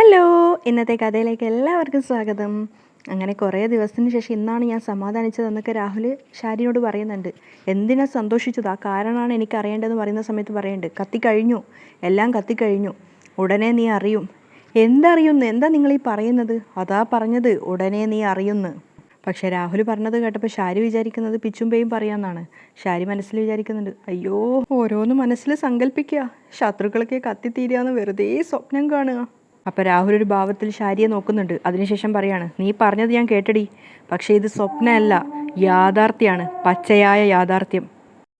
Hello ഇന്നത്തെ കഥയിലേക്ക് എല്ലാവർക്കും സ്വാഗതം. അങ്ങനെ കുറേ ദിവസത്തിന് ശേഷം ഇന്നാണ് ഞാൻ സമാധാനിച്ചതെന്നൊക്കെ രാഹുൽ ഷാരിനോട് പറയുന്നുണ്ട്. എന്തിനാ സന്തോഷിച്ചത്? ആ കാരണമാണ് എനിക്ക് അറിയേണ്ടതെന്ന് പറയുന്ന സമയത്ത് പറയുന്നുണ്ട്. കത്തിക്കഴിഞ്ഞു. എല്ലാം കത്തിക്കഴിഞ്ഞു. ഉടനെ നീ അറിയും. എന്തറിയുന്നു? എന്താ നിങ്ങൾ ഈ പറയുന്നത്? അതാ പറഞ്ഞത്. ഉടനെ നീ അറിയുന്നു. പക്ഷെ രാഹുൽ പറഞ്ഞത് കേട്ടപ്പോൾ ഷാരി വിചാരിക്കുന്നത് പിച്ചുമ്പേയും പറയാമെന്നാണ്. ഷാരി മനസ്സിൽ വിചാരിക്കുന്നുണ്ട് അയ്യോ ഓരോന്ന് മനസ്സിൽ സങ്കല്പിക്കുക ശത്രുക്കളൊക്കെ കത്തിത്തീരുകയെന്ന് വെറുതെ സ്വപ്നം കാണുക. അപ്പോൾ രാഹുൽ ഒരു ഭാവത്തിൽ ഷാരിയെ നോക്കുന്നുണ്ട്. അതിനുശേഷം പറയാണ് നീ പറഞ്ഞത് ഞാൻ കേട്ടടി. പക്ഷേ ഇത് സ്വപ്നമല്ല യാഥാർത്ഥ്യമാണ് പച്ചയായ യാഥാർത്ഥ്യം.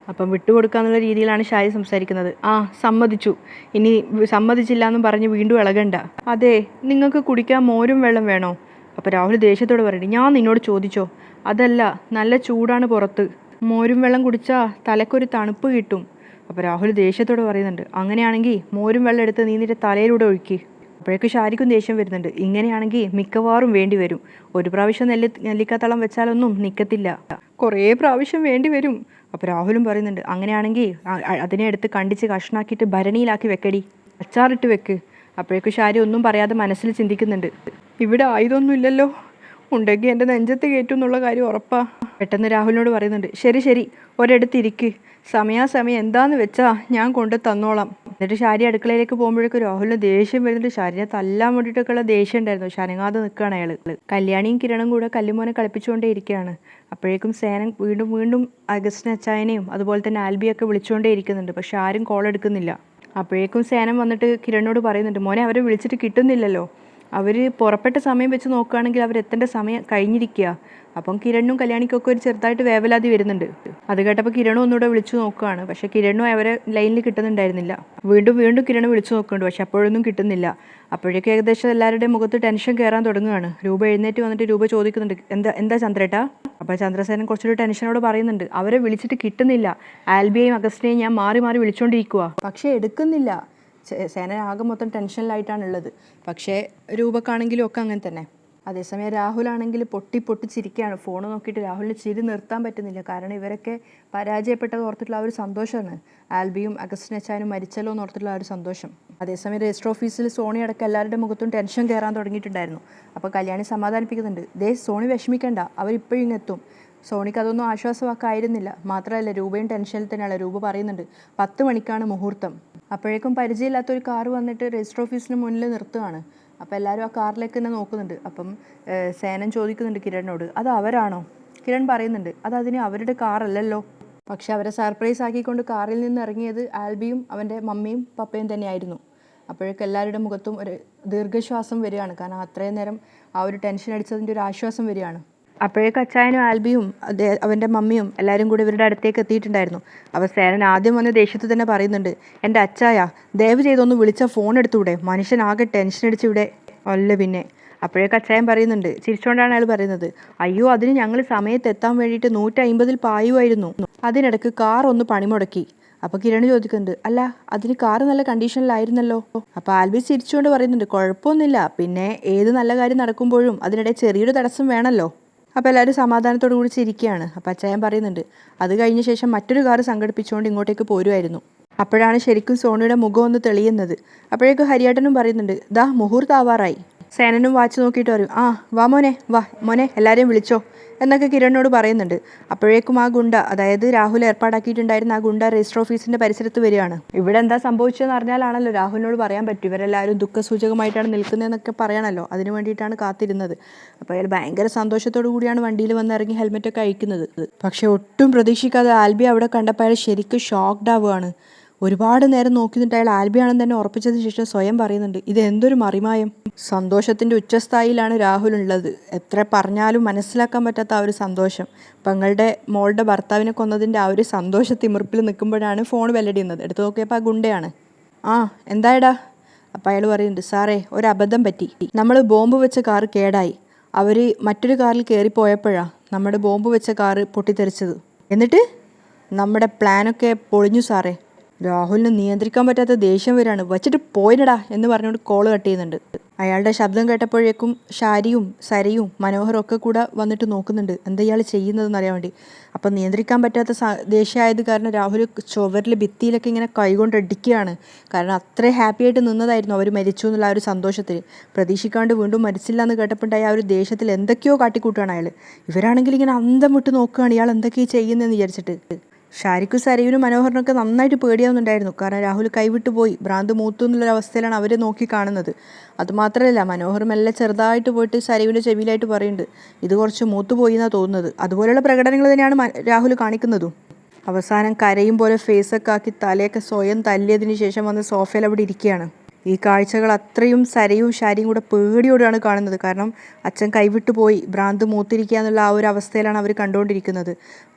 അപ്പം വിട്ടുകൊടുക്കാന്നുള്ള രീതിയിലാണ് ഷാരി സംസാരിക്കുന്നത്. ആ സമ്മതിച്ചു. ഇനി സമ്മതിച്ചില്ല എന്നും പറഞ്ഞ് വീണ്ടും ഇളകണ്ട. അതെ നിങ്ങൾക്ക് കുടിക്കാൻ മോരും വെള്ളം വേണോ? അപ്പോൾ രാഹുൽ ദേഷ്യത്തോട് പറയണേ ഞാൻ നിന്നോട് ചോദിച്ചോ. അതല്ല നല്ല ചൂടാണ് പുറത്ത്. മോരും വെള്ളം കുടിച്ചാൽ തലക്കൊരു തണുപ്പ് കിട്ടും. അപ്പോൾ രാഹുൽ ദേഷ്യത്തോട് പറയുന്നുണ്ട് അങ്ങനെയാണെങ്കിൽ മോരും വെള്ളം എടുത്ത് നീ നിന്റെ തലയിലൂടെ ഒഴുക്കി. അപ്പോഴേക്ക് ഷാരിക്കും ദേഷ്യം വരുന്നുണ്ട്. ഇങ്ങനെയാണെങ്കിൽ മിക്കവാറും വേണ്ടി വരും. ഒരു പ്രാവശ്യം നെല്ലി നെല്ലിക്കാത്തളം വെച്ചാലൊന്നും നിൽക്കത്തില്ല കുറേ പ്രാവശ്യം വേണ്ടി വരും. അപ്പോൾ രാഹുലും പറയുന്നുണ്ട് അങ്ങനെയാണെങ്കിൽ അതിനെ എടുത്ത് കണ്ടിച്ച് കഷ്ണാക്കിയിട്ട് ഭരണിയിലാക്കി വെക്കടി. അച്ചാറിട്ട് വെക്ക്. അപ്പോഴേക്കും ഷാരി ഒന്നും പറയാതെ മനസ്സിൽ ചിന്തിക്കുന്നുണ്ട്. ഇവിടെ ആയുധമൊന്നും ഇല്ലല്ലോ. ഉണ്ടെങ്കിൽ എന്റെ നെഞ്ചത്ത് കയറ്റും എന്നുള്ള കാര്യം ഉറപ്പാ. പെട്ടെന്ന് രാഹുലിനോട് പറയുന്നുണ്ട് ശരി ശരി ഒരിടത്തിരിക്ക് സമയാസമയം എന്താന്ന് വെച്ചാ ഞാൻ കൊണ്ട് തന്നോളാം. എന്നിട്ട് ഷാരി അടുക്കളയിലേക്ക് പോകുമ്പോഴേക്കും രാഹുലിന് ദേഷ്യം വരുന്നുണ്ട്. ഷാരിനെ തല്ലാൻ വേണ്ടിയിട്ടൊക്കെയുള്ള ദേഷ്യം ഉണ്ടായിരുന്നു. ശനങ്ങാതെ നിൽക്കുകയാണ് അയാൾ കല്യാണിയും കിരണും കൂടെ കല്ലുമോനെ കളിപ്പിച്ചുകൊണ്ടേ ഇരിക്കുകയാണ്. അപ്പോഴേക്കും സേനൻ വീണ്ടും വീണ്ടും അഗസ്റ്റിൻ അച്ചായനെയും അതുപോലെ തന്നെ ആൽബിയൊക്കെ വിളിച്ചുകൊണ്ടേ ഇരിക്കുന്നുണ്ട്. പക്ഷെ ആരും കോൾ എടുക്കുന്നില്ല. അപ്പോഴേക്കും സേനൻ വന്നിട്ട് കിരണിനോട് പറയുന്നുണ്ട് മോനെ അവരെ വിളിച്ചിട്ട് കിട്ടുന്നില്ലല്ലോ. അവർ പുറപ്പെട്ട സമയം വെച്ച് നോക്കുകയാണെങ്കിൽ അവർ എത്തേണ്ട സമയം കഴിഞ്ഞിരിക്കുക. അപ്പം കിരണും കല്യാണിക്കൊക്കെ ഒരു ചെറുതായിട്ട് വേവലാതി വരുന്നുണ്ട്. അത് കേട്ടപ്പോൾ കിരണും ഒന്നുകൂടെ വിളിച്ചു നോക്കുകയാണ്. പക്ഷേ കിരണും അവരെ ലൈനിൽ കിട്ടുന്നുണ്ടായിരുന്നില്ല. വീണ്ടും വീണ്ടും കിരണ് വിളിച്ചു നോക്കുന്നുണ്ട്. പക്ഷെ അപ്പോഴൊന്നും കിട്ടുന്നില്ല. അപ്പോഴേക്കും ഏകദേശം എല്ലാവരുടെയും മുഖത്ത് ടെൻഷൻ കയറാൻ തുടങ്ങുകയാണ്. രൂപ എഴുന്നേറ്റ് വന്നിട്ട് രൂപ ചോദിക്കുന്നുണ്ട്. എന്താ എന്താ ചന്ദ്രേട്ടാ? അപ്പോൾ ചന്ദ്രസേനൻ കുറച്ചൊരു ടെൻഷനോട് പറയുന്നുണ്ട്. അവരെ വിളിച്ചിട്ട് കിട്ടുന്നില്ല. ആൽബിയെയും അഗസ്റ്റിനെയും ഞാൻ മാറി മാറി വിളിച്ചുകൊണ്ടിരിക്കുക പക്ഷേ എടുക്കുന്നില്ല. സേന ആകെ മൊത്തം ടെൻഷനിലായിട്ടാണ് ഉള്ളത് പക്ഷേ രൂപക്കാണെങ്കിലും ഒക്കെ അങ്ങനെ തന്നെ. അതേസമയം രാഹുലാണെങ്കിൽ പൊട്ടി പൊട്ടി ചിരിക്കുകയാണ് ഫോൺ നോക്കിയിട്ട് രാഹുലിന് ചിരി നിർത്താൻ പറ്റുന്നില്ല. കാരണം ഇവരൊക്കെ പരാജയപ്പെട്ടത് ഓർത്തിട്ടുള്ള ആ ഒരു സന്തോഷമാണ്. ആൽബിയും അഗസ്റ്റിൻ അച്ചാനും മരിച്ചല്ലോ എന്ന് ഓർത്തിട്ടുള്ള ആ ഒരു സന്തോഷം. അതേസമയം രജിസ്റ്റർ ഓഫീസിൽ സോണി അടക്കം എല്ലാവരുടെ മുഖത്തും ടെൻഷൻ കയറാൻ തുടങ്ങിയിട്ടുണ്ടായിരുന്നു. അപ്പോൾ കല്യാണി സമാധാനിപ്പിക്കുന്നുണ്ട്. ദേ സോണി വിഷമിക്കേണ്ട. അവരിപ്പോഴും ഇങ്ങ് എത്തും സോണിക്ക് അതൊന്നും ആശ്വാസമാക്കായിരുന്നില്ല മാത്രമല്ല രൂപയും ടെൻഷനിൽ തന്നെയാണ്. രൂപ പറയുന്നുണ്ട് പത്ത് മണിക്കാണ് മുഹൂർത്തം. അപ്പോഴേക്കും പരിചയമില്ലാത്ത ഒരു കാറ് വന്നിട്ട് രജിസ്റ്റർ ഓഫീസിന് മുന്നിൽ നിർത്തുകയാണ്. അപ്പോൾ എല്ലാവരും ആ കാറിലേക്ക് തന്നെ നോക്കുന്നുണ്ട്. അപ്പം സേനം സേനൻ ചോദിക്കുന്നുണ്ട് കിരണിനോട് അത് അവരാണോ? കിരൺ പറയുന്നുണ്ട് അത് അതിന് അവരുടെ കാറല്ലല്ലോ പക്ഷെ അവരെ സർപ്രൈസ് ആക്കിക്കൊണ്ട് കാറിൽ നിന്ന് ഇറങ്ങിയത് ആൽബിയും അവന്റെ മമ്മിയും പപ്പയും തന്നെയായിരുന്നു. അപ്പോഴേക്കും എല്ലാവരുടെ മുഖത്തും ഒരു ദീർഘശ്വാസം വരികയാണ്. കാരണം അത്രയും നേരം ആ ഒരു ടെൻഷൻ അടിച്ചതിന്റെ ഒരു ആശ്വാസം വരികയാണ്. അപ്പോഴേക്കും കച്ചായനും ആൽബിയും അവന്റെ മമ്മിയും എല്ലാവരും കൂടി ഇവരുടെ അടുത്തേക്ക് എത്തിയിട്ടുണ്ടായിരുന്നു. അപ്പോൾ സേനൻ ആദ്യം വന്ന് ദേഷ്യത്തിൽ തന്നെ പറയുന്നുണ്ട് എന്റെ അച്ചായ ദയവ് ചെയ്തൊന്ന് വിളിച്ച ഫോൺ എടുത്തുവിടെ മനുഷ്യനാകെ ടെൻഷൻ അടിച്ചിവിടെ അല്ല പിന്നെ. അപ്പോഴേ കച്ചായൻ പറയുന്നുണ്ട് ചിരിച്ചുകൊണ്ടാണ് അയാൾ പറയുന്നത് അയ്യോ അതിന് ഞങ്ങൾ സമയത്ത് എത്താൻ വേണ്ടിയിട്ട് നൂറ്റി അമ്പതിൽ പായുമായിരുന്നു. അതിനിടയ്ക്ക് കാർ ഒന്ന് പണിമുടക്കി. അപ്പോൾ കിരൺ ചോദിക്കുന്നുണ്ട് അല്ല അതിന് കാർ നല്ല കണ്ടീഷനിലായിരുന്നല്ലോ അപ്പോൾ ആൽബി ചിരിച്ചുകൊണ്ട് പറയുന്നുണ്ട് കുഴപ്പമൊന്നുമില്ല. പിന്നെ ഏത് നല്ല കാര്യം നടക്കുമ്പോഴും അതിനിടെ ചെറിയൊരു തടസ്സം വേണമല്ലോ അപ്പോൾ എല്ലാവരും സമാധാനത്തോടു കൂടി ചിരിക്കുകയാണ്. അപ്പോൾ അച്ചായൻ പറയുന്നുണ്ട് അത് കഴിഞ്ഞ ശേഷം മറ്റൊരു കാർ സംഘടിപ്പിച്ചുകൊണ്ട് ഇങ്ങോട്ടേക്ക് പോരുമായിരുന്നു അപ്പോഴാണ് ശരിക്കും സോണിയുടെ മുഖം ഒന്ന് തെളിയുന്നത്. അപ്പോഴേക്കും ഹരിയേട്ടനും പറയുന്നുണ്ട് ദാ മുഹൂർത്താവാറായി. സേനനും വാച്ച് നോക്കിയിട്ട് പറയും ആ വാ മോനെ വാ മോനെ എല്ലാവരെയും വിളിച്ചോ എന്നൊക്കെ കിരണിനോട് പറയുന്നുണ്ട്. അപ്പോഴേക്കും ആ ഗുണ്ട അതായത് രാഹുൽ ഏർപ്പാടാക്കിയിട്ടുണ്ടായിരുന്ന ആ ഗുണ്ട രജിസ്റ്റർ ഓഫീസിന്റെ പരിസരത്ത് വരികയാണ്. ഇവിടെ എന്താ സംഭവിച്ചതെന്ന് അറിഞ്ഞാലാണല്ലോ രാഹുലിനോട് പറയാൻ പറ്റും. ഇവരെല്ലാവരും ദുഃഖസൂചകമായിട്ടാണ് നിൽക്കുന്നതെന്നൊക്കെ പറയണല്ലോ. അതിന് വേണ്ടിയിട്ടാണ് കാത്തിരുന്നത്. അപ്പോൾ അയാൾ ഭയങ്കര സന്തോഷത്തോടു കൂടിയാണ് വണ്ടിയിൽ വന്ന് ഇറങ്ങി ഹെൽമെറ്റൊക്കെ അഴിക്കുന്നത്. പക്ഷെ ഒട്ടും പ്രതീക്ഷിക്കാതെ ആൽബി അവിടെ കണ്ടപ്പോൾ അയാൾ ശരിക്കും ഷോക്ക്ഡ് ആവുകയാണ്. ഒരുപാട് നേരം നോക്കി നിന്നിട്ട് അയാൾ ആൽബിയാണെന്ന് തന്നെ ഉറപ്പിച്ചതിന് ശേഷം സ്വയം പറയുന്നുണ്ട് ഇത് എന്തൊരു മറിമായം. സന്തോഷത്തിന്റെ ഉച്ചസ്ഥായിലാണ് രാഹുൽ ഉള്ളത്. എത്ര പറഞ്ഞാലും മനസ്സിലാക്കാൻ പറ്റാത്ത ആ ഒരു സന്തോഷം. പെങ്ങളുടെ മോളുടെ ഭർത്താവിനെ കൊന്നതിന്റെ ആ ഒരു സന്തോഷ തിമിർപ്പിൽ നിൽക്കുമ്പോഴാണ് ഫോൺ വെല്ലടിയുന്നത്. എടുത്തു നോക്കിയപ്പോൾ ആ ഗുണ്ടയാണ്. ആ എന്തായടാ? അപ്പം അയാൾ പറയുന്നുണ്ട് സാറേ ഒരു പറ്റി. നമ്മൾ ബോംബ് വെച്ച കാർ കേടായി. അവർ മറ്റൊരു കാറിൽ കയറിപ്പോയപ്പോഴാണ് നമ്മുടെ ബോംബ് വെച്ച കാറ് പൊട്ടിത്തെറിച്ചത്. എന്നിട്ട്? നമ്മുടെ പ്ലാനൊക്കെ പൊളിഞ്ഞു സാറേ. രാഹുലിന് നിയന്ത്രിക്കാൻ പറ്റാത്ത ദേഷ്യം വരാണ് വച്ചിട്ട് പോയിനടാ എന്ന് പറഞ്ഞുകൊണ്ട് കോൾ കട്ട് ചെയ്യുന്നുണ്ട്. അയാളുടെ ശബ്ദം കേട്ടപ്പോഴേക്കും ഷാരിയും സരയും മനോഹറും ഒക്കെ കൂടെ വന്നിട്ട് നോക്കുന്നുണ്ട്. എന്താ ഇയാൾ ചെയ്യുന്നതെന്ന് അറിയാൻ വേണ്ടി. അപ്പം നിയന്ത്രിക്കാൻ പറ്റാത്ത ദേഷ്യമായത് കാരണം രാഹുൽ ചുവരിൽ ഭിത്തിയിലൊക്കെ ഇങ്ങനെ കൈകൊണ്ട് അടിക്കുകയാണ്. കാരണം അത്ര ഹാപ്പി ആയിട്ട് നിന്നതായിരുന്നു അവർ മരിച്ചു എന്നുള്ള ആ ഒരു സന്തോഷത്തിൽ പ്രതീക്ഷിക്കാണ്ട് വീണ്ടും മരിച്ചില്ല എന്ന് കേട്ടപ്പോണ്ടായ ആ ഒരു ദേഷ്യത്തിൽ എന്തൊക്കെയോ കാട്ടിക്കൂട്ടുകയാണ് അയാൾ ഇവരാണെങ്കിൽ ഇങ്ങനെ അന്തം വിട്ട് നോക്കുകയാണ് ഇയാൾ എന്തൊക്കെയാണ് ചെയ്യുന്നതെന്ന് വിചാരിച്ചിട്ട്. ഷാരിഖും സരയുനും മനോഹറിനൊക്കെ നന്നായിട്ട് പേടിയാവുന്നുണ്ടായിരുന്നു. കാരണം രാഹുൽ കൈവിട്ടു പോയി. ഭ്രാന്ത് മൂത്തു എന്നുള്ളൊരവസ്ഥയിലാണ് അവരെ നോക്കി കാണുന്നത്. അതുമാത്രമല്ല മനോഹർ മെല്ലെ ചെറുതായിട്ട് പോയിട്ട് സരയുവിന്റെ ചെവിയിലായിട്ട് പറയുന്നുണ്ട് ഇത് കുറച്ച് മൂത്തു പോയി എന്നാണ് തോന്നുന്നത്. അതുപോലെയുള്ള പ്രകടനങ്ങൾ തന്നെയാണ് രാഹുൽ കാണിക്കുന്നതും. അവസാനം കരയും പോലെ ഫേസൊക്കെ ആക്കി തലയൊക്കെ സ്വയം തല്ലിയതിന് ശേഷം വന്ന് സോഫയിൽ അവിടെ ഇരിക്കുകയാണ്. ഈ കാഴ്ചകൾ അത്രയും സരയും ശാരിയും കൂടെ പേടിയോടെയാണ് കാണുന്നത്. കാരണം അച്ഛൻ കൈവിട്ടു പോയി. ഭ്രാന്ത് മൂത്തിരിക്കുക എന്നുള്ള ആ ഒരു അവസ്ഥയിലാണ് അവർ കണ്ടുകൊണ്ടിരിക്കുന്നത്.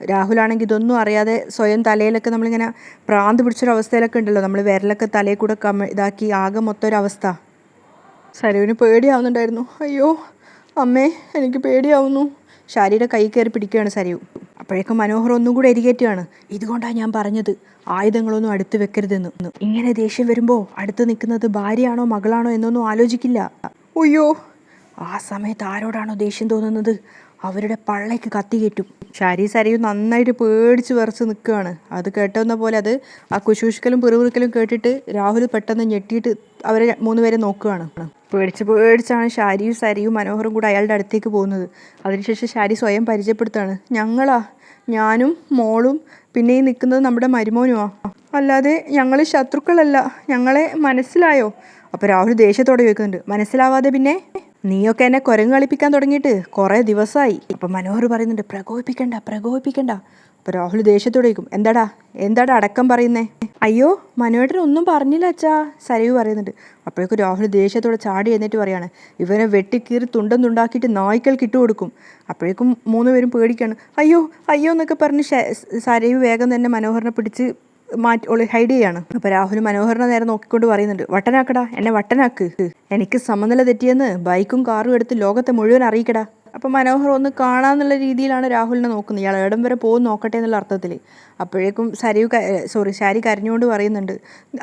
രാഹുലാണെങ്കിൽ ഇതൊന്നും അറിയാതെ സ്വയം തലയിലൊക്കെ നമ്മളിങ്ങനെ ഭ്രാന്ത് പിടിച്ചൊരവസ്ഥയിലൊക്കെ ഉണ്ടല്ലോ. നമ്മൾ വിരലൊക്കെ തലയിൽ കൂടെ കമ ഇതാക്കി ആകെ മൊത്തം ഒരവസ്ഥ സരുവിന് പേടിയാവുന്നുണ്ടായിരുന്നു. അയ്യോ അമ്മേ എനിക്ക് പേടിയാവുന്നു. ശാരിയുടെ കൈ കയറി പിടിക്കുകയാണ് സരയു. അപ്പോഴേക്കും മനോഹർ ഒന്നും കൂടെ എരികേറ്റുകയാണ്. ഇതുകൊണ്ടാണ് ഞാൻ പറഞ്ഞത് ആയുധങ്ങളൊന്നും അടുത്ത് വെക്കരുതെന്ന്. ഇങ്ങനെ ദേഷ്യം വരുമ്പോൾ അടുത്ത് നിൽക്കുന്നത് ഭാര്യയാണോ മകളാണോ എന്നൊന്നും ആലോചിക്കില്ല. അയ്യോ ആ സമയത്ത് ആരോടാണോ ദേഷ്യം തോന്നുന്നത്? അവരുടെ പള്ളയ്ക്ക് കത്തി കയറ്റും. ഷാരി സരയും നന്നായിട്ട് പേടിച്ച് വിറച്ച് നിൽക്കുകയാണ് അത് കേട്ടെന്ന പോലെ അത് ആ കുശൂഷിക്കലും പിറുപിറുക്കലും കേട്ടിട്ട് രാഹുൽ പെട്ടെന്ന് ഞെട്ടിയിട്ട് അവരെ മൂന്നുപേരെ നോക്കുകയാണ്. പേടിച്ച് പേടിച്ചാണ് ഷാരിയും സരിയും മനോഹറും കൂടെ അയാളുടെ അടുത്തേക്ക് പോകുന്നത്. അതിനുശേഷം ഷാരി സ്വയം പരിചയപ്പെടുത്താണ്. ഞങ്ങളാ. ഞാനും മോളും പിന്നെ ഈ നിൽക്കുന്നത് നമ്മുടെ മരുമോനുമാ. അല്ലാതെ ഞങ്ങൾ ശത്രുക്കളല്ല. ഞങ്ങളെ മനസ്സിലായോ? അപ്പോൾ രാഹുൽ ദേഷ്യത്തോടെ ചോദിക്കുന്നുണ്ട്. മനസ്സിലാവാതെ പിന്നെ നീയൊക്കെ എന്നെ കുരങ്ങ് കളിപ്പിക്കാൻ തുടങ്ങിയിട്ട് കുറേ ദിവസമായി അപ്പം മനോഹർ പറയുന്നുണ്ട് പ്രകോപിപ്പിക്കണ്ട പ്രകോപിപ്പിക്കണ്ട. അപ്പോൾ രാഹുൽ ദേഷ്യത്തോടെ ചോദിക്കും എന്താടാ എന്താടാ അടക്കം പറയുന്നേ? അയ്യോ മനോഹരൻ ഒന്നും പറഞ്ഞില്ല അച്ഛാ സരയു പറയുന്നുണ്ട്. അപ്പോഴേക്കും രാഹുൽ ദേഷ്യത്തോടെ ചാടി എന്നിട്ട് പറയാണ് ഇവനെ വെട്ടിക്കീറി തുണ്ടം തുണ്ടാക്കിയിട്ട് നായ്ക്കൾക്ക് ഇട്ട് കൊടുക്കും. അപ്പോഴേക്കും മൂന്ന് പേരും പേടിക്കാണ് അയ്യോ അയ്യോ എന്നൊക്കെ പറഞ്ഞ് സരയു വേഗം തന്നെ മനോഹറിനെ പിടിച്ച് മാറ്റി ഒളി ഹൈഡ് ചെയ്യാണ്. അപ്പൊ രാഹുൽ മനോഹറിനെ നേരെ നോക്കിക്കൊണ്ട് പറയുന്നുണ്ട് വട്ടനാക്കടാ എന്നെ വട്ടനാക്ക്. എനിക്ക് സമനില തെറ്റിയെന്ന് ബൈക്കും കാറും എടുത്ത് ലോകത്തെ മുഴുവൻ അറിയിക്കടാ. അപ്പൊ മനോഹർ ഒന്ന് കാണാന്നുള്ള രീതിയിലാണ് രാഹുലിനെ നോക്കുന്നത്. ഇയാൾ എവിടം വരെ പോകും നോക്കട്ടെ എന്നുള്ള അർത്ഥത്തിൽ അപ്പോഴേക്കും സരിയു സോറി ശാരി കരഞ്ഞുകൊണ്ട് പറയുന്നുണ്ട്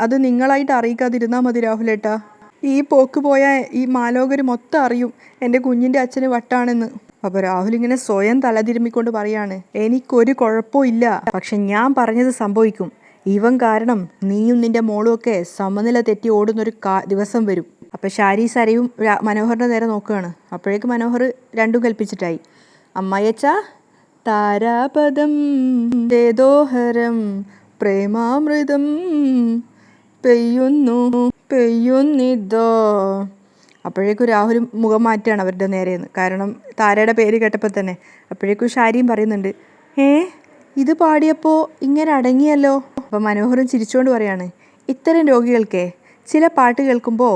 അത് നിങ്ങളായിട്ട് അറിയിക്കാതിരുന്നാൽ മതി രാഹുലേട്ടാ. ഈ പോക്ക് പോയാൽ ഈ മാലോകർ മൊത്തം അറിയും എന്റെ കുഞ്ഞിന്റെ അച്ഛന് വട്ടാണെന്ന്. അപ്പോൾ രാഹുൽ ഇങ്ങനെ സ്വയം തലതിരുമ്മിക്കൊണ്ട് പറയാണ് എനിക്കൊരു കുഴപ്പമില്ല പക്ഷെ ഞാൻ പറഞ്ഞത് സംഭവിക്കും. ഇവൻ കാരണം നീയും നിന്റെ മോളും ഒക്കെ സമനില തെറ്റി ഓടുന്നൊരു കാ ദിവസം വരും. അപ്പോൾ ഷാരി സരയും മനോഹറിന്റെ നേരെ നോക്കുകയാണ്. അപ്പോഴേക്ക് മനോഹർ രണ്ടും കൽപ്പിച്ചിട്ടായി. അമ്മയച്ച താരാപദം ദേദോഹരം പ്രേമാമൃതം പെയ്യുന്നു പെയ്യുന്നിതോ. അപ്പോഴേക്കും രാഹുലും മുഖം മാറ്റുകയാണ് അവരുടെ നേരെയെന്ന്. കാരണം താരയുടെ പേര് കേട്ടപ്പോൾ തന്നെ. അപ്പോഴേക്കും ഷാരിയും പറയുന്നുണ്ട് ഏ ഇത് പാടിയപ്പോൾ ഇങ്ങനെ അടങ്ങിയല്ലോ? അപ്പോൾ മനോഹരൻ ചിരിച്ചുകൊണ്ട് പറയാണ് ഇത്തരം രോഗികൾക്കേ ചില പാട്ട് കേൾക്കുമ്പോൾ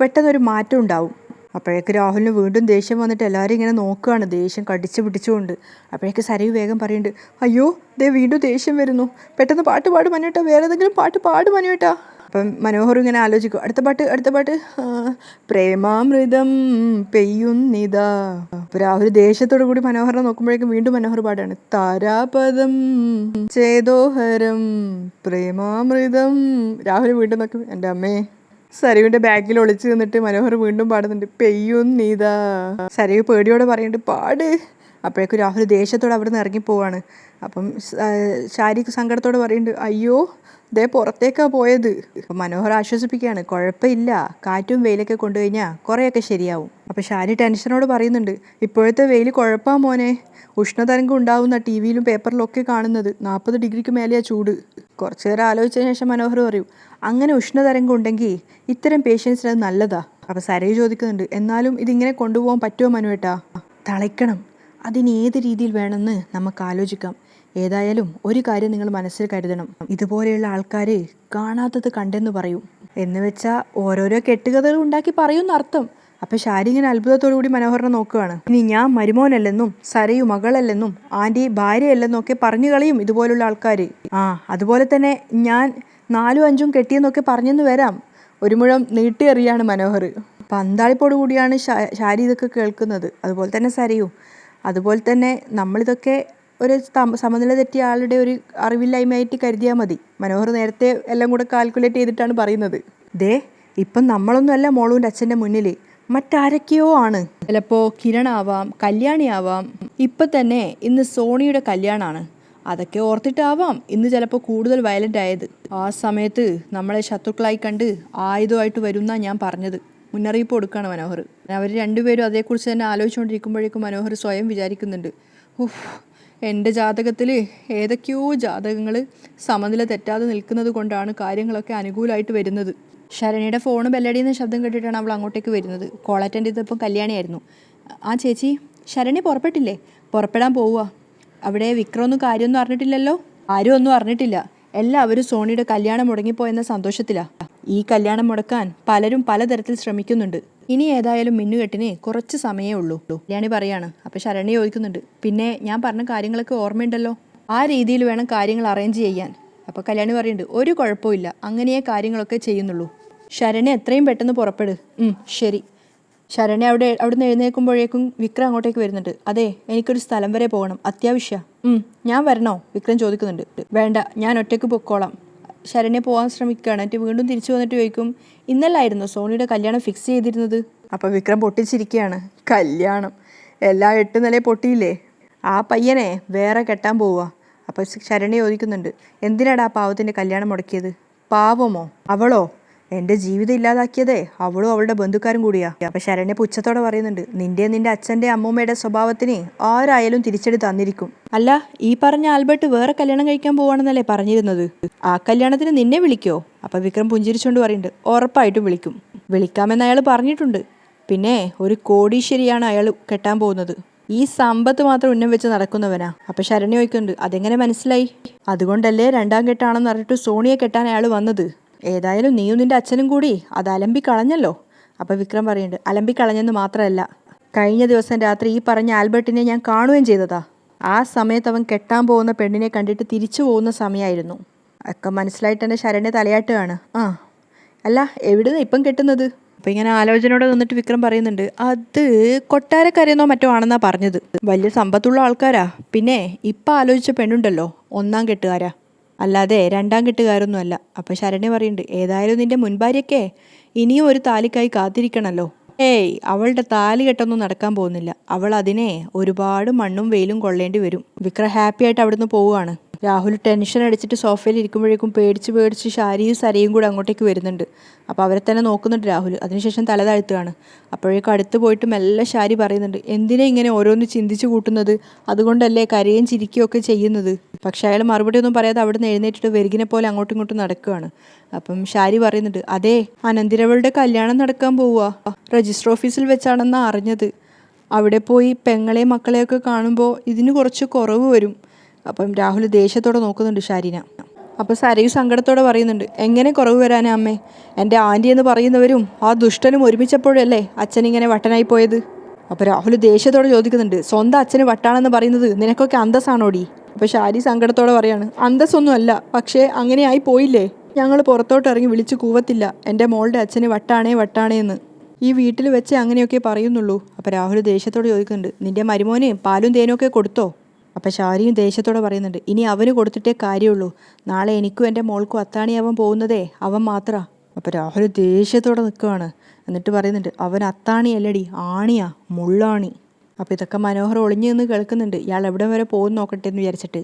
പെട്ടെന്നൊരു മാറ്റം ഉണ്ടാവും. അപ്പോഴേക്ക് രാഹുലിന് വീണ്ടും ദേഷ്യം വന്നിട്ട് എല്ലാവരും ഇങ്ങനെ നോക്കുകയാണ് ദേഷ്യം കടിച്ചു പിടിച്ചുകൊണ്ട്. അപ്പോഴേക്ക് സരയു വേഗം പറയുന്നുണ്ട് അയ്യോ ദേ വീണ്ടും ദേഷ്യം വരുന്നു. പെട്ടെന്ന് പാട്ട് പാടും മനുവേട്ടാ വേറെ ഏതെങ്കിലും പാട്ട് പാടും മനുവേട്ടാ അപ്പം മനോഹർ ഇങ്ങനെ ആലോചിക്കും അടുത്ത പാട്ട് അടുത്ത പാട്ട്. പ്രേമാമൃതം പെയ്യുന്നിതാ. അപ്പൊ ഒരു ദേഷ്യത്തോടു കൂടി മനോഹറിനെ നോക്കുമ്പോഴേക്കും വീണ്ടും മനോഹർ പാടാണ് താരാപദം ചേതോഹരം പ്രേമാമൃതം. രാഹുൽ വീണ്ടും നോക്കും എന്റെ അമ്മേ സരയുവിന്റെ ബാഗിൽ ഒളിച്ചു നിന്നിട്ട് മനോഹർ വീണ്ടും പാടുന്നുണ്ട് പെയ്യുന്നീതാ. സരയു പേടിയോടെ പറയുന്നുണ്ട് പാട്. അപ്പോഴേക്കും രാഹുൽ ദേഷ്യത്തോടെ അവിടെ നിന്ന് ഇറങ്ങിപ്പോവാണ് അപ്പം ശാരീരിക സങ്കടത്തോടെ പറയുന്നുണ്ട് അയ്യോ ദേ പുറത്തേക്കാ പോയത്. മനോഹർ ആശ്വസിപ്പിക്കുകയാണ്. കുഴപ്പമില്ല. കാറ്റും വെയിലൊക്കെ കൊണ്ടു കഴിഞ്ഞാൽ കുറേയൊക്കെ ശരിയാവും. അപ്പോൾ ഷാനി ടെൻഷനോട് പറയുന്നുണ്ട് ഇപ്പോഴത്തെ വെയിൽ കുഴപ്പാ മോനെ. ഉഷ്ണതരംഗം ഉണ്ടാവുന്ന ടി വിയിലും പേപ്പറിലും ഒക്കെ കാണുന്നത് നാൽപ്പത് ഡിഗ്രിക്ക് മേലെയാ ചൂട്. കുറച്ച് നേരം ആലോചിച്ചതിന് ശേഷം മനോഹർ പറയും അങ്ങനെ ഉഷ്ണതരംഗം ഉണ്ടെങ്കിൽ ഇത്തരം പേഷ്യൻസിന് അത് നല്ലതാ. അപ്പം സരയ് ചോദിക്കുന്നുണ്ട് എന്നാലും ഇതിങ്ങനെ കൊണ്ടുപോകാൻ പറ്റുമോ മനുവേട്ടാ? തളയ്ക്കണം. അതിന് ഏത് രീതിയിൽ വേണമെന്ന് നമുക്ക് ആലോചിക്കാം. ഏതായാലും ഒരു കാര്യം നിങ്ങൾ മനസ്സിൽ കരുതണം. ഇതുപോലെയുള്ള ആൾക്കാരെ കാണാത്തത് കണ്ടെന്ന് പറയും. എന്ന് വെച്ചാൽ ഓരോരോ കെട്ടുകഥകൾ ഉണ്ടാക്കി പറയുമെന്ന് അർത്ഥം. അപ്പൊ ഷാരി ഇങ്ങനെ അത്ഭുതത്തോടു കൂടി മനോഹരനെ നോക്കുകയാണ്. ഇനി ഞാൻ മരുമോനല്ലെന്നും സരയു മകളല്ലെന്നും ആന്റി ഭാര്യയല്ലെന്നും ഒക്കെ പറഞ്ഞു കളയും ഇതുപോലുള്ള ആൾക്കാർ ആ അതുപോലെ തന്നെ ഞാൻ നാലും അഞ്ചും കെട്ടിയെന്നൊക്കെ പറഞ്ഞെന്ന് വരാം. ഒരു മുഴം നീട്ടിയെറിയാണ് മനോഹർ. പന്താളിപ്പോട് കൂടിയാണ് ഷാരി ഇതൊക്കെ കേൾക്കുന്നത്. അതുപോലെ തന്നെ സരയു. അതുപോലെ തന്നെ നമ്മളിതൊക്കെ ഒരു സമനില തെറ്റിയ ആളുടെ ഒരു അറിവില്ലായ്മയായിട്ട് കരുതിയാൽ മതി. മനോഹർ നേരത്തെ എല്ലാം കൂടെ കാൽക്കുലേറ്റ് ചെയ്തിട്ടാണ് പറയുന്നത്. ദേ ഇപ്പം നമ്മളൊന്നുമല്ല മോളൂന്റെ അച്ഛന്റെ മുന്നിൽ മറ്റാരൊക്കെയോ ആണ്. ചിലപ്പോൾ കിരണാവാം കല്യാണിയാവാം. ഇപ്പം തന്നെ ഇന്ന് സോണിയുടെ കല്യാണമാണ് അതൊക്കെ ഓർത്തിട്ടാവാം ഇന്ന് ചിലപ്പോൾ കൂടുതൽ വയലന്റ് ആയത്. ആ സമയത്ത് നമ്മളെ ശത്രുക്കളായി കണ്ട് ആയുധമായിട്ട് വരുന്ന ഞാൻ പറഞ്ഞത്. മുന്നറിയിപ്പ് കൊടുക്കുകയാണ് മനോഹർ. അവർ രണ്ടുപേരും അതേക്കുറിച്ച് തന്നെ ആലോചിച്ചുകൊണ്ടിരിക്കുമ്പോഴേക്കും മനോഹർ സ്വയം വിചാരിക്കുന്നുണ്ട്. ഉഫ് എന്റെ ജാതകത്തിൽ ഏതൊക്കെയോ ജാതകങ്ങൾ സമനില തെറ്റാതെ നിൽക്കുന്നത് കൊണ്ടാണ് കാര്യങ്ങളൊക്കെ അനുകൂലമായിട്ട് വരുന്നത്. ശരണിയുടെ ഫോണ് ബെല്ലടിയുന്ന ശബ്ദം കേട്ടിട്ടാണ് അവൾ അങ്ങോട്ടേക്ക് വരുന്നത്. കോൾ അറ്റൻഡ് ചെയ്തപ്പം കല്യാണിയായിരുന്നു. ആ ചേച്ചി ശരണി പുറപ്പെട്ടില്ലേ? പുറപ്പെടാൻ പോവുക അവിടെ വിക്രമൊന്നും കാര്യമൊന്നും അറിഞ്ഞിട്ടില്ലല്ലോ? ആരും ഒന്നും അറിഞ്ഞിട്ടില്ല. എല്ലാവരും സോണിയുടെ കല്യാണം മുടങ്ങിപ്പോയെന്ന സന്തോഷത്തിലാണ് ഈ കല്യാണം മുടക്കാൻ പലരും പലതരത്തിൽ ശ്രമിക്കുന്നുണ്ട്. ഇനി ഏതായാലും മിന്നുകെട്ടിന് കുറച്ച് സമയേ ഉള്ളൂ. കല്യാണി പറയാണ്. അപ്പം ശരണി ചോദിക്കുന്നുണ്ട്. പിന്നെ ഞാൻ പറഞ്ഞ കാര്യങ്ങളൊക്കെ ഓർമ്മയുണ്ടല്ലോ? ആ രീതിയിൽ വേണം കാര്യങ്ങൾ അറേഞ്ച് ചെയ്യാൻ. അപ്പോൾ കല്യാണി പറയുന്നുണ്ട്. ഒരു കുഴപ്പമില്ല അങ്ങനെയേ കാര്യങ്ങളൊക്കെ ചെയ്യുന്നുള്ളൂ. ശരണി എത്രയും പെട്ടെന്ന് പുറപ്പെടു. ശരി. ശരണി അവിടെ അവിടുന്ന് എഴുന്നേൽക്കുമ്പോഴേക്കും വിക്രം അങ്ങോട്ടേക്ക് വരുന്നുണ്ട്. അതെ എനിക്കൊരു സ്ഥലം വരെ പോകണം. അത്യാവശ്യ. ഞാൻ വരണോ? വിക്രം ചോദിക്കുന്നുണ്ട്. വേണ്ട ഞാൻ ഒറ്റയ്ക്ക് പൊക്കോളാം. ശരണ്യ പോകാൻ ശ്രമിക്കുകയാണ്. എന്നിട്ട് വീണ്ടും തിരിച്ചു വന്നിട്ട് ചോദിക്കും ഇന്നല്ലായിരുന്നു സോണിയുടെ കല്യാണം ഫിക്സ് ചെയ്തിരുന്നത്? അപ്പോൾ വിക്രം പൊട്ടിച്ചിരിക്കുകയാണ്. കല്യാണം? എല്ലാ എട്ട് നില പൊട്ടിയില്ലേ? ആ പയ്യനെ വേറെ കെട്ടാൻ പോവുക അപ്പോൾ ശരണ്യ ചോദിക്കുന്നുണ്ട് എന്തിനാടാ പാവത്തിന്റെ കല്യാണം മുടക്കിയത്? പാവമോ? അവളോ? എന്റെ ജീവിതം ഇല്ലാതാക്കിയതേ അവളും അവളുടെ ബന്ധുക്കാരും കൂടിയാ. അപ്പൊ ശരണ്യ പുച്ഛത്തോടെ പറയുന്നുണ്ട് നിന്റെ നിന്റെ അച്ഛന്റെ അമ്മൂമ്മയുടെ സ്വഭാവത്തിന് ആരായാലും തിരിച്ചടി തന്നിരിക്കും. അല്ല ഈ പറഞ്ഞ ആൽബർട്ട് വേറെ കല്യാണം കഴിക്കാൻ പോവാണെന്നല്ലേ പറഞ്ഞിരുന്നത്? ആ കല്യാണത്തിന് നിന്നെ വിളിക്കോ? അപ്പൊ വിക്രം പുഞ്ചിരിച്ചുകൊണ്ട് പറയുന്നുണ്ട് ഉറപ്പായിട്ടും വിളിക്കും. വിളിക്കാമെന്ന് അയാൾ പറഞ്ഞിട്ടുണ്ട്. പിന്നെ ഒരു കോടീശ്വരിയാണ് അയാൾ കെട്ടാൻ പോകുന്നത്. ഈ സമ്പത്ത് മാത്രം ഉന്നം വെച്ച് നടക്കുന്നവനാ. അപ്പൊ ശരണ്യ ചോദിക്കുന്നുണ്ട് അതെങ്ങനെ മനസ്സിലായി? അതുകൊണ്ടല്ലേ രണ്ടാം കെട്ടാണെന്ന് പറഞ്ഞിട്ട് സോണിയെ കെട്ടാൻ അയാൾ വന്നത്? ഏതായാലും നീയും നിന്റെ അച്ഛനും കൂടി അത് അലമ്പി കളഞ്ഞല്ലോ. അപ്പൊ വിക്രം പറയുന്നുണ്ട് അലമ്പി കളഞ്ഞെന്ന് മാത്രമല്ല കഴിഞ്ഞ ദിവസം രാത്രി ഈ പറഞ്ഞ ആൽബർട്ടിനെ ഞാൻ കാണുകയും ചെയ്തതാ. ആ സമയത്ത് അവൻ കെട്ടാൻ പോകുന്ന പെണ്ണിനെ കണ്ടിട്ട് തിരിച്ചു പോകുന്ന സമയമായിരുന്നു. ഒക്കെ മനസ്സിലായിട്ട് തന്നെ ശരണ്യ തലയാട്ടുകയാണ്. ആ അല്ല എവിടുന്ന് ഇപ്പം കെട്ടുന്നത്? അപ്പം ഇങ്ങനെ ആലോചനയോടെ നിന്നിട്ട് വിക്രം പറയുന്നുണ്ട് അത് കൊട്ടാരക്കരയെന്നോ മറ്റോ ആണെന്നാണ് പറഞ്ഞത്. വലിയ സമ്പത്തുള്ള ആൾക്കാരാ. പിന്നെ ഇപ്പം ആലോചിച്ച പെണ്ണുണ്ടല്ലോ ഒന്നാം കെട്ടുകാരാ. അല്ലാതെ രണ്ടാം കെട്ടുകാരൊന്നും അല്ല അപ്പം ശരണ്യ പറയുന്നുണ്ട് ഏതായാലും നിന്റെ മുൻഭാര്യയ്ക്കേ ഇനിയും ഒരു താലിക്കായി കാത്തിരിക്കണല്ലോ. ഏയ് അവളുടെ താലി കെട്ടൊന്നും നടക്കാൻ പോകുന്നില്ല. അവൾ അതിനെ ഒരുപാട് മണ്ണും വെയിലും കൊള്ളേണ്ടി വരും. വിക്ര ഹാപ്പി ആയിട്ട് അവിടുന്ന് പോവുകയാണ്. രാഹുൽ ടെൻഷൻ അടിച്ചിട്ട് സോഫയിൽ ഇരിക്കുമ്പോഴേക്കും പേടിച്ച് പേടിച്ച് ഷാരിയും സരയും കൂടെ അങ്ങോട്ടേക്ക് വരുന്നുണ്ട്. അപ്പോൾ അവരെ തന്നെ നോക്കുന്നുണ്ട് രാഹുൽ. അതിനുശേഷം തല താഴ്ത്തുകയാണ്. അപ്പോഴേക്കും അടുത്ത് പോയിട്ട് മെല്ലെ ഷാരി പറയുന്നുണ്ട് എന്തിനാ ഇങ്ങനെ ഓരോന്ന് ചിന്തിച്ചു കൂട്ടുന്നത്? അതുകൊണ്ടല്ലേ കരയും ചിരിക്കുകയൊക്കെ ചെയ്യുന്നത്? പക്ഷേ അയാൾ മറുപടി ഒന്നും പറയാതെ അവിടെ നിന്ന് എഴുന്നേറ്റിട്ട് വെരുകിനെ പോലെ അങ്ങോട്ടും ഇങ്ങോട്ടും നടക്കുകയാണ്. അപ്പം ഷാരി പറയുന്നുണ്ട് അതെ അനന്തിരവളുടെ കല്യാണം നടക്കാൻ പോവുക രജിസ്റ്റർ ഓഫീസിൽ വെച്ചാണെന്നാണ് അറിഞ്ഞത്. അവിടെ പോയി പെങ്ങളെയും മക്കളെയൊക്കെ കാണുമ്പോൾ ഇതിന് കുറച്ച് കുറവ് വരും. അപ്പം രാഹുൽ ദേഷ്യത്തോടെ നോക്കുന്നുണ്ട് ഷാരിന. അപ്പോൾ സരയു സങ്കടത്തോടെ പറയുന്നുണ്ട് എങ്ങനെ കുറവ് വരാനാ അമ്മേ? എന്റെ ആന്റി എന്ന് പറയുന്നവരും ആ ദുഷ്ടനും ഒരുമിച്ചപ്പോഴല്ലേ അച്ഛൻ ഇങ്ങനെ വട്ടനായി പോയത്? അപ്പോൾ രാഹുൽ ദേഷ്യത്തോടെ ചോദിക്കുന്നുണ്ട് സ്വന്തം അച്ഛന് വട്ടാണെന്ന് പറയുന്നത് നിനക്കൊക്കെ അന്തസ്സാണോടി? അപ്പോൾ ഷാരി സങ്കടത്തോടെ പറയാണ് അന്തസ്സൊന്നും അല്ല പക്ഷേ അങ്ങനെ ആയി പോയില്ലേ? ഞങ്ങൾ പുറത്തോട്ട് ഇറങ്ങി വിളിച്ചു കൂവത്തില്ല എന്റെ മോളുടെ അച്ഛന് വട്ടാണേ വട്ടാണേ എന്ന്. ഈ വീട്ടിൽ വെച്ച് അങ്ങനെയൊക്കെ പറയുന്നുള്ളൂ. അപ്പോൾ രാഹുൽ ദേഷ്യത്തോടെ ചോദിക്കുന്നുണ്ട് നിന്റെ മരുമോന് പാലും തേനും ഒക്കെ കൊടുത്തോ? അപ്പം ഷാരിയും ദേഷ്യത്തോടെ പറയുന്നുണ്ട് ഇനി അവന് കൊടുത്തിട്ടേ കാര്യമുള്ളൂ. നാളെ എനിക്കും എന്റെ മോൾക്കും അത്താണിയാവാൻ പോകുന്നതേ അവൻ മാത്രം. അപ്പോൾ രാഹുൽ ദേഷ്യത്തോടെ നിൽക്കുവാണ്. എന്നിട്ട് പറയുന്നുണ്ട് അവൻ അത്താണിയല്ലടി ആണിയാ മുള്ളാണി. അപ്പോൾ ഇതൊക്കെ മനോഹർ ഒളിഞ്ഞു നിന്ന് കേൾക്കുന്നുണ്ട് ഇയാൾ എവിടെ വരെ പോകും നോക്കട്ടെ എന്ന് വിചാരിച്ചിട്ട്.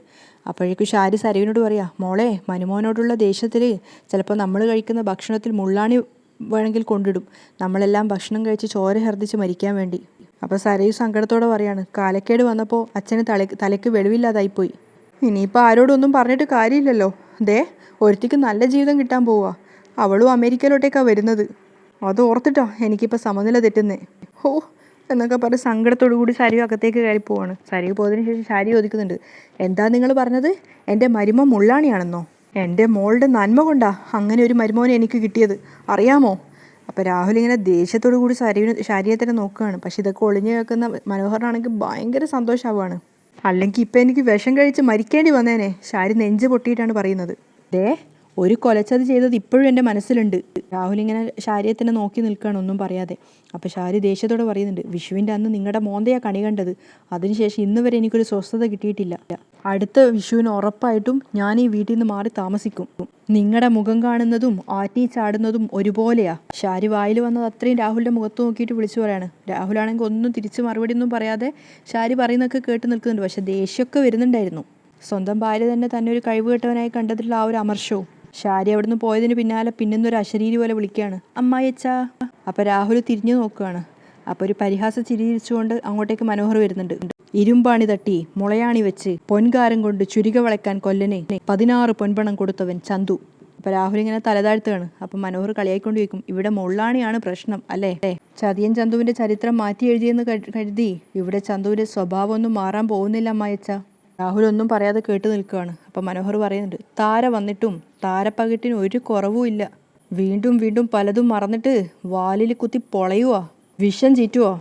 അപ്പോഴേക്കും ഷാരി സരീവിനോട് പറയാ മോളെ മനുമോനോടുള്ള ദേഷ്യത്തിൽ ചിലപ്പോൾ നമ്മൾ കഴിക്കുന്ന ഭക്ഷണത്തിൽ മുള്ളാണി വേണമെങ്കിൽ കൊണ്ടിടും. നമ്മളെല്ലാം ഭക്ഷണം കഴിച്ച് ചോര ഹർദിച്ച് മരിക്കാൻ വേണ്ടി. അപ്പോൾ സരയു സങ്കടത്തോടെ പറയാണ് കാലക്കേട് വന്നപ്പോൾ അച്ഛന് തല തലയ്ക്ക് വെളിവില്ലാതായിപ്പോയി. ഇനിയിപ്പോൾ ആരോടൊന്നും പറഞ്ഞിട്ട് കാര്യമില്ലല്ലോ. ദേ ഒരുത്തിക്ക് നല്ല ജീവിതം കിട്ടാൻ പോവുക അവളും അമേരിക്കയിലോട്ടേക്കാണ് വരുന്നത്. അത് ഓർത്തിട്ടോ എനിക്കിപ്പോൾ സമനില തെറ്റുന്നേ. ഓ എന്നൊക്കെ പറഞ്ഞ് സങ്കടത്തോടു കൂടി സരിയു അകത്തേക്ക് കയറി പോവാണ്. സാരി പോയതിനു ശേഷം സാരി ചോദിക്കുന്നുണ്ട് എന്താ നിങ്ങൾ പറഞ്ഞത്? എന്റെ മരുമ മുള്ളാണിയാണെന്നോ? എന്റെ മോളുടെ നന്മ കൊണ്ടാ അങ്ങനെ ഒരു മരുമോനെ എനിക്ക് കിട്ടിയത്? അറിയാമോ? അപ്പോൾ രാഹുൽ ഇങ്ങനെ ദേഷ്യത്തോടു കൂടി ശരീര ശാരിയെ നോക്കുകയാണ്. പക്ഷെ ഇതൊക്കെ ഒളിഞ്ഞു കേൾക്കുന്ന മനോഹരനാണെങ്കിൽ ഭയങ്കര സന്തോഷമാവുകയാണ് അല്ലെങ്കിൽ ഇപ്പം എനിക്ക് വിഷം കഴിച്ച് മരിക്കേണ്ടി വന്നേനെ. ശാരി നെഞ്ച് പൊട്ടിയിട്ടാണ് പറയുന്നത്. ദേ ഒരു കൊലച്ചത് ചെയ്തത് ഇപ്പോഴും എന്റെ മനസ്സിലുണ്ട്. രാഹുൽ ഇങ്ങനെ ശാരിയെ തന്നെ നോക്കി നിൽക്കുകയാണ് ഒന്നും പറയാതെ. അപ്പോൾ ശാരി ദേഷ്യത്തോടെ പറയുന്നുണ്ട് വിഷുവിന്റെ അന്ന് നിങ്ങളുടെ മോന്തയാ കണി കണ്ടത്. അതിനുശേഷം ഇന്ന് വരെ എനിക്കൊരു സ്വസ്ഥത കിട്ടിയിട്ടില്ല. അടുത്ത വിഷുവിന് ഉറപ്പായിട്ടും ഞാൻ ഈ വീട്ടിൽ നിന്ന് മാറി താമസിക്കും. നിങ്ങളുടെ മുഖം കാണുന്നതും ആറ്റി ചാടുന്നതും ഒരുപോലെയാ. ശാരി വായിൽ വന്നത് അത്രയും രാഹുലിന്റെ മുഖത്ത് നോക്കിയിട്ട് വിളിച്ചു പറയാണ്. രാഹുലാണെങ്കിൽ ഒന്നും തിരിച്ച് മറുപടി ഒന്നും പറയാതെ ശാരി പറയുന്നൊക്കെ കേട്ട് നിൽക്കുന്നുണ്ട്. പക്ഷേ ദേഷ്യമൊക്കെ വരുന്നുണ്ടായിരുന്നു. സ്വന്തം ഭാര്യ തന്നെ തന്നെ ഒരു കഴിവ് കഴിവുകെട്ടവനായി കണ്ടതിലുള്ള ആ ഒരു അമർഷവും ഷാരി അവിടുന്ന് പോയതിന് പിന്നാലെ പിന്നെന്നൊരു അശരീരി പോലെ വിളിക്കുകയാണ് അമ്മായിച്ചാ അപ്പോൾ രാഹുൽ തിരിഞ്ഞു നോക്കുകയാണ്. അപ്പോൾ ഒരു പരിഹാസ ചിരിച്ചുകൊണ്ട് അങ്ങോട്ടേക്ക് മനോഹർ വരുന്നുണ്ട്. ഇരുമ്പാണി തട്ടി മുളയാണി വെച്ച് പൊൻകാരം കൊണ്ട് ചുരിക വളയ്ക്കാൻ കൊല്ലനെ. പതിനാറ് പൊൻപണം കൊടുത്തവൻ ചന്തു. അപ്പോൾ രാഹുൽ ഇങ്ങനെ തലതാഴ്ത്തുകയാണ്. അപ്പം മനോഹർ കളിയായിക്കൊണ്ട് ചോദിക്കും ഇവിടെ മുള്ളാണിയാണ് പ്രശ്നം അല്ലേ? ചതിയൻ ചന്തുവിന്റെ ചരിത്രം മാറ്റി എഴുതിയെന്ന് കരു- കരുതി ഇവിടെ ചന്തുവിന്റെ സ്വഭാവം ഒന്നും മാറാൻ പോകുന്നില്ല അമ്മായിച്ച രാഹുൽ ഒന്നും പറയാതെ കേട്ട് നിൽക്കുകയാണ്. അപ്പം മനോഹർ പറയുന്നുണ്ട് താര വന്നിട്ടും താരപ്പകിട്ടിന് ഒരു കുറവും ഇല്ല. വീണ്ടും വീണ്ടും പലതും മറന്നിട്ട് വാലിൽ കുത്തി പൊളയുവാ വിഷം ചീറ്റുവോ.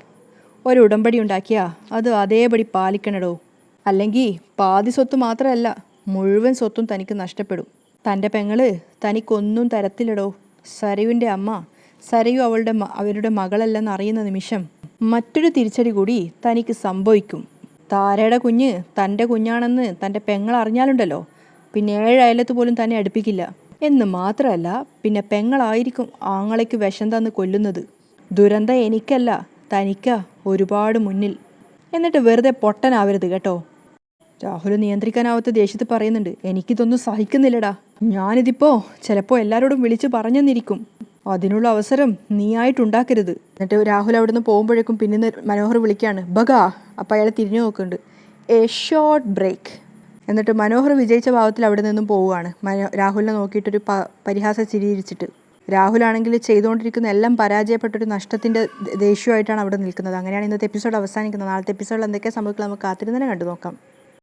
ഒരു ഉടമ്പടി ഉണ്ടാക്കിയാ അത് അതേപടി പാലിക്കണടോ? അല്ലെങ്കിൽ പാതി സ്വത്ത് മാത്രമല്ല മുഴുവൻ സ്വത്തും തനിക്ക് നഷ്ടപ്പെടും. തന്റെ പെങ്ങൾ തനിക്കൊന്നും തരത്തില്ലടോ. സരയുവിന്റെ അമ്മ സരയു അവളുടെ അവരുടെ മകളല്ലെന്ന് അറിയുന്ന നിമിഷം മറ്റൊരു തിരിച്ചടി കൂടി തനിക്ക് സംഭവിക്കും. താരയുടെ കുഞ്ഞ് തന്റെ കുഞ്ഞാണെന്ന് തന്റെ പെങ്ങൾ അറിഞ്ഞാലുണ്ടല്ലോ. പിന്നെ ഏഴ് അയലത്ത് പോലും തന്നെ അടുപ്പിക്കില്ല. എന്ന് മാത്രമല്ല പിന്നെ പെങ്ങളായിരിക്കും ആങ്ങളയ്ക്ക് വിഷം തന്ന് കൊല്ലുന്നത്. ദുരന്തം എനിക്കല്ല തനിക്ക ഒരുപാട് മുന്നിൽ. എന്നിട്ട് വെറുതെ പൊട്ടനാവരുത് കേട്ടോ. രാഹുൽ നിയന്ത്രിക്കാനാവാത്ത ദേഷ്യത്തിൽ പറയുന്നുണ്ട് എനിക്കിതൊന്നും സഹിക്കുന്നില്ലടാ. ഞാനിതിപ്പോ ചിലപ്പോൾ എല്ലാവരോടും വിളിച്ചു പറഞ്ഞെന്നിരിക്കും. അതിനുള്ള അവസരം നീയായിട്ടുണ്ടാക്കരുത്. എന്നിട്ട് രാഹുൽ അവിടുന്ന് പോകുമ്പോഴേക്കും പിന്നെ മനോഹർ വിളിക്കുകയാണ് ബഗാ അപ്പം അയാൾ തിരിഞ്ഞു നോക്കുന്നുണ്ട്. A short break. എന്നിട്ട് മനോഹർ വിജയിച്ച ഭാവത്തിൽ അവിടെ നിന്നും പോവുകയാണ്. മനോ രാഹുലിനെ നോക്കിയിട്ടൊരു പ പരിഹാസ ചിരിയിരിച്ചിട്ട് രാഹുലാണെങ്കിൽ ചെയ്തുകൊണ്ടിരിക്കുന്ന എല്ലാം പരാജയപ്പെട്ടൊരു നഷ്ടത്തിന്റെ ദേഷ്യമായിട്ടാണ് അവിടെ നിൽക്കുന്നത്. അങ്ങനെയാണ് ഇന്നത്തെ എപ്പിസോഡ് അവസാനിക്കുന്നത്. നാളത്തെ എപ്പിസോഡിൽ എന്തൊക്കെ സംഭവിക്കുക നമുക്ക് കാത്തിരുന്ന് തന്നെ കണ്ടു നോക്കാം